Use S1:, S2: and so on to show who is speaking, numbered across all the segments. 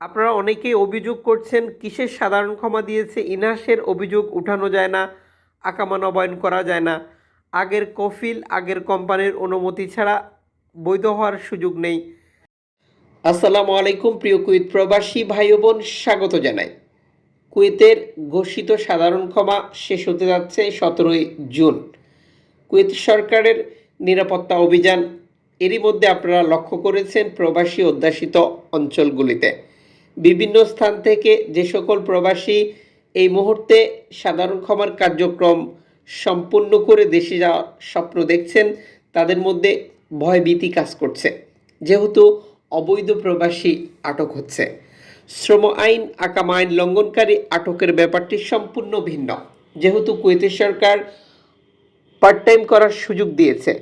S1: আপনারা অনেকেই অভিযোগ করছেন, কিসের সাধারণ ক্ষমা দিয়েছে? ইনাসের অভিযোগ উঠানো যায় না, আকামা নবায়ন করা যায় না। আগের কফিল, আগের কোম্পানির অনুমতি ছাড়া বৈধ হওয়ার সুযোগ নেই। আসসালামু আলাইকুম প্রিয় কুয়েত প্রবাসী ভাই বোন স্বাগত জানাই। কুয়েতের ঘোষিত সাধারণ ক্ষমা শেষ হতে যাচ্ছে সতেরোই জুন। কুয়েত সরকারের নিরাপত্তা অভিযান এরই মধ্যে আপনারা লক্ষ্য করেছেন প্রবাসী অধ্যাসিত অঞ্চলগুলিতে। বিভিন্ন স্থান থেকে যে সকল প্রবাসী এই মুহূর্তে সাধারণ ক্ষমার কার্যক্রম সম্পূর্ণ করে দেশে যাওয়ার স্বপ্ন দেখছেন, তাদের মধ্যে ভয়ভীতি কাজ করছে। যেহেতু অবৈধ প্রবাসী আটক হচ্ছে। শ্রম আইন, আকাম আইন লঙ্ঘনকারী আটকের ব্যাপারটি সম্পূর্ণ ভিন্ন। যেহেতু কুয়েতের সরকার পার্ট টাইম করার সুযোগ দিয়েছে,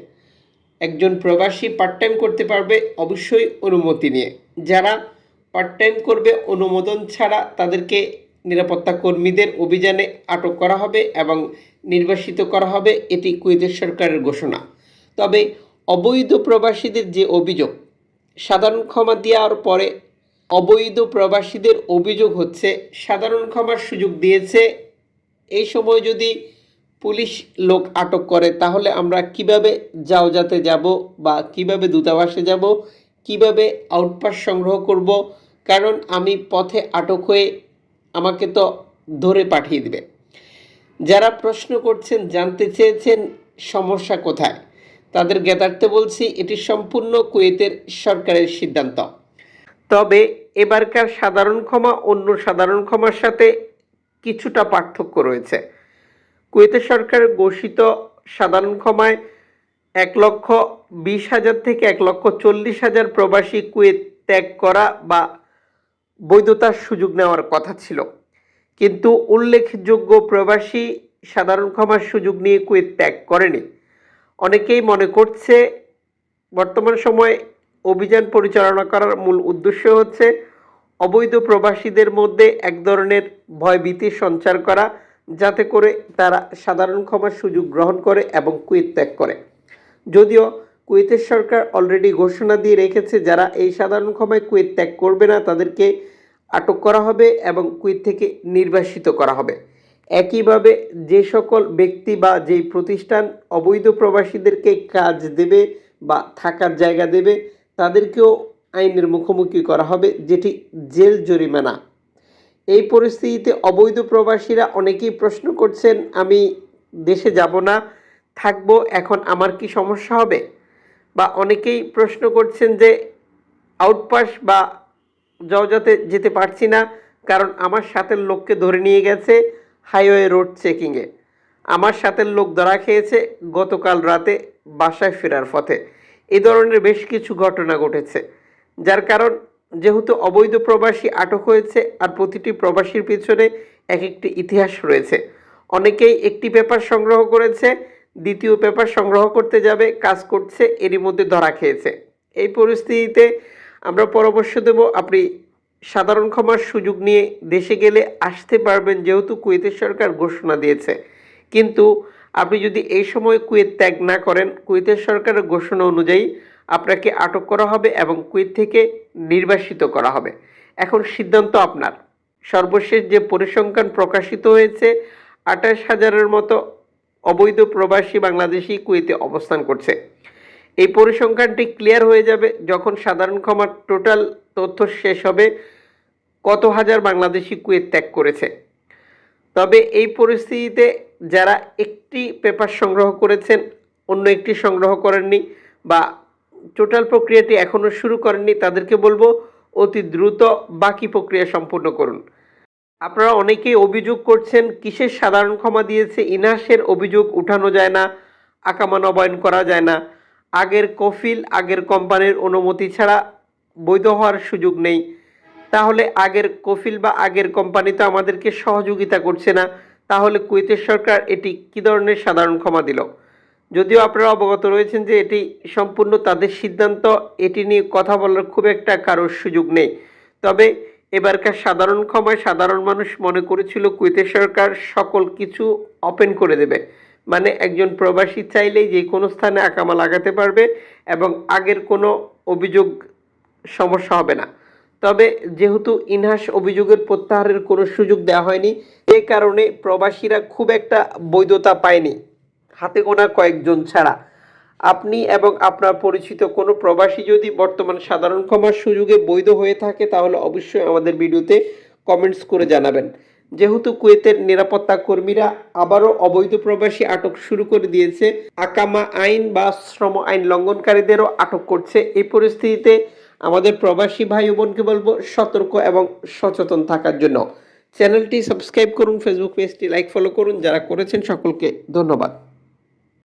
S1: একজন প্রবাসী পার্ট টাইম করতে পারবে অবশ্যই অনুমতি নিয়ে। যারা পার্ট টাইম করবে, অনুমোদন ছাড়া তাদেরকে নিরাপত্তা কর্মীদের অভিযানে আটক করা হবে এবং নির্বাসিত করা হবে। এটি কুয়েতের সরকারের ঘোষণা। তবে অবৈধ প্রবাসীদের যে অভিযোগ, সাধারণ ক্ষমা দেওয়ার পরে অবৈধ প্রবাসীদের অভিযোগ হচ্ছে, সাধারণ ক্ষমার সুযোগ দিয়েছে। এই সময় যদি পুলিশ লোক আটক করে, তাহলে আমরা কীভাবে যাওজাতে যাব বা কীভাবে দূতাবাসে যাব, কীভাবে আউটপাস সংগ্রহ করব কারণ আমি পথে আটক হয়ে আমাকে তো ধরে পাঠিয়ে দেবে। যারা প্রশ্ন করছেন, জানতে চেয়েছেন সমস্যা কোথায়, তাদের জ্ঞাতার্থে বলছি এটি সম্পূর্ণ কুয়েতের সরকারের সিদ্ধান্ত। তবে এবারকার সাধারণ ক্ষমা অন্য সাধারণ ক্ষমার সাথে কিছুটা পার্থক্য রয়েছে। কুয়েতের সরকার ঘোষিত সাধারণ ক্ষমায় এক লক্ষ বিশ হাজার থেকে এক লক্ষ চল্লিশ হাজার প্রবাসী কুয়েত ত্যাগ করা বা বৈধতার সুযোগ নেওয়ার কথা ছিল। কিন্তু উল্লেখযোগ্য প্রবাসী সাধারণ ক্ষমার সুযোগ নিয়ে কুয়েত ত্যাগ করেনি। অনেকেই মনে করছে, বর্তমান সময়ে অভিযান পরিচালনা করার মূল উদ্দেশ্য হচ্ছে অবৈধ প্রবাসীদের মধ্যে এক ধরনের ভয়ভীতি সঞ্চার করা, যাতে করে তারা সাধারণ ক্ষমার সুযোগ গ্রহণ করে এবং কুয়েত ত্যাগ করে। যদিও কুয়েতের সরকার অলরেডি ঘোষণা দিয়ে রেখেছে, যারা এই সাধারণ ক্ষমায় কুয়েত ত্যাগ করবে না, তাদেরকে আটক করা হবে এবং কুয়েত থেকে নির্বাসিত করা হবে। একইভাবে যে সকল ব্যক্তি বা যেই প্রতিষ্ঠান অবৈধ প্রবাসীদেরকে কাজ দেবে বা থাকার জায়গা দেবে, তাদেরকেও আইনের মুখোমুখি করা হবে, যেটি জেল জরিমানা। এই পরিস্থিতিতে অবৈধ প্রবাসীরা অনেকেই প্রশ্ন করছেন, আমি দেশে যাব না, থাকব, এখন আমার কি সমস্যা হবে? বা অনেকেই প্রশ্ন করছেন যে আউটপাস বা জওজাতে যেতে পারছি না, কারণ আমার সাথের লোককে ধরে নিয়ে গেছে হাইওয়ে রোড চেকিংয়ে। আমার সাথের লোক ধরা খেয়েছে গতকাল রাতে বাসায় ফেরার পথে। এই ধরনের বেশ কিছু ঘটনা ঘটেছে, যার কারণ যেহেতু অবৈধ প্রবাসী আটক হয়েছে আর প্রতিটি প্রবাসীর পিছনে এক একটি ইতিহাস রয়েছে। অনেকেই একটি পেপার সংগ্রহ করেছে, দ্বিতীয় পেপার সংগ্রহ করতে যাবে, কাজ করছে, এরই মধ্যে ধরা খেয়েছে। এই পরিস্থিতিতে আমরা পরামর্শ দেব, আপনি সাধারণ ক্ষমার সুযোগ নিয়ে দেশে গেলে আসতে পারবেন যেহেতু কুয়েতের সরকার ঘোষণা দিয়েছে। কিন্তু আপনি যদি এই সময় কুয়েত ত্যাগ না করেন, কুয়েতের সরকারের ঘোষণা অনুযায়ী আপনাকে আটক করা হবে এবং কুয়েত থেকে নির্বাসিত করা হবে। এখন সিদ্ধান্ত আপনার। সর্বশেষ যে পরিসংখ্যান প্রকাশিত হয়েছে, আঠাশ হাজারের মতো অবৈধ প্রবাসী বাংলাদেশি কুয়েতে অবস্থান করছে। এই পরিসংখ্যানটি ক্লিয়ার হয়ে যাবে যখন সাধারণ ক্ষমার টোটাল তথ্য শেষ হবে কত হাজার বাংলাদেশি কুয়েত ত্যাগ করেছে। তবে এই পরিস্থিতিতে যারা একটি পেপার সংগ্রহ করেছেন, অন্য একটি সংগ্রহ করেননি বা টোটাল প্রক্রিয়াটি এখনও শুরু করেননি, তাদেরকে বলব অতি দ্রুত বাকি প্রক্রিয়া সম্পূর্ণ করুন। আপনারা অনেকেই অভিযোগ করছেন, কিসের সাধারণ ক্ষমা দিয়েছে? ইনাসের অভিযোগ উঠানো যায় না, আকামা নবায়ন করা যায় না। আগের কফিল, আগের কোম্পানির অনুমতি ছাড়া বৈধ হওয়ার সুযোগ নেই। তাহলে আগের কফিল বা আগের কোম্পানি তো আমাদেরকে সহযোগিতা করছে না। তাহলে কুয়েতের সরকার এটি কী ধরনের সাধারণ ক্ষমা দিল? যদিও আপনারা অবগত রয়েছেন যে এটি সম্পূর্ণ তাদের সিদ্ধান্ত, এটি নিয়ে কথা বলার খুব একটা কারোর সুযোগ নেই। তবে এবারকার সাধারণ ক্ষমায় সাধারণ মানুষ মনে করেছিল কুয়েতের সরকার সকল কিছু ওপেন করে দেবে। মানে একজন প্রবাসী চাইলেই যে কোনো স্থানে আকামা লাগাতে পারবে এবং আগের কোনো অভিযোগ সমস্যা হবে না। তবে যেহেতু ইনহাস অভিযোগের প্রত্যাহারের কোনো সুযোগ দেওয়া হয়নি, এ কারণে প্রবাসীরা খুব একটা বৈধতা পায়নি হাতে গোনা কয়েকজন ছাড়া। আপনি এবং আপনার পরিচিত কোনো প্রবাসী যদি বর্তমান সাধারণ ক্ষমার সুযোগে বৈধ হয়ে থাকে, তাহলে অবশ্যই আমাদের ভিডিওতে কমেন্টস করে জানাবেন। যেহেতু কুয়েতের নিরাপত্তা কর্মীরা আবারও অবৈধ প্রবাসী আটক শুরু করে দিয়েছে, আকামা আইন বা শ্রম আইন লঙ্ঘনকারীদেরও আটক করছে। এই পরিস্থিতিতে আমাদের প্রবাসী ভাই বোনকে বলব, সতর্ক এবং সচেতন থাকার জন্য। চ্যানেলটি সাবস্ক্রাইব করুন, ফেসবুক পেজটি লাইক, ফলো করুন। যারা করেছেন সকলকে ধন্যবাদ।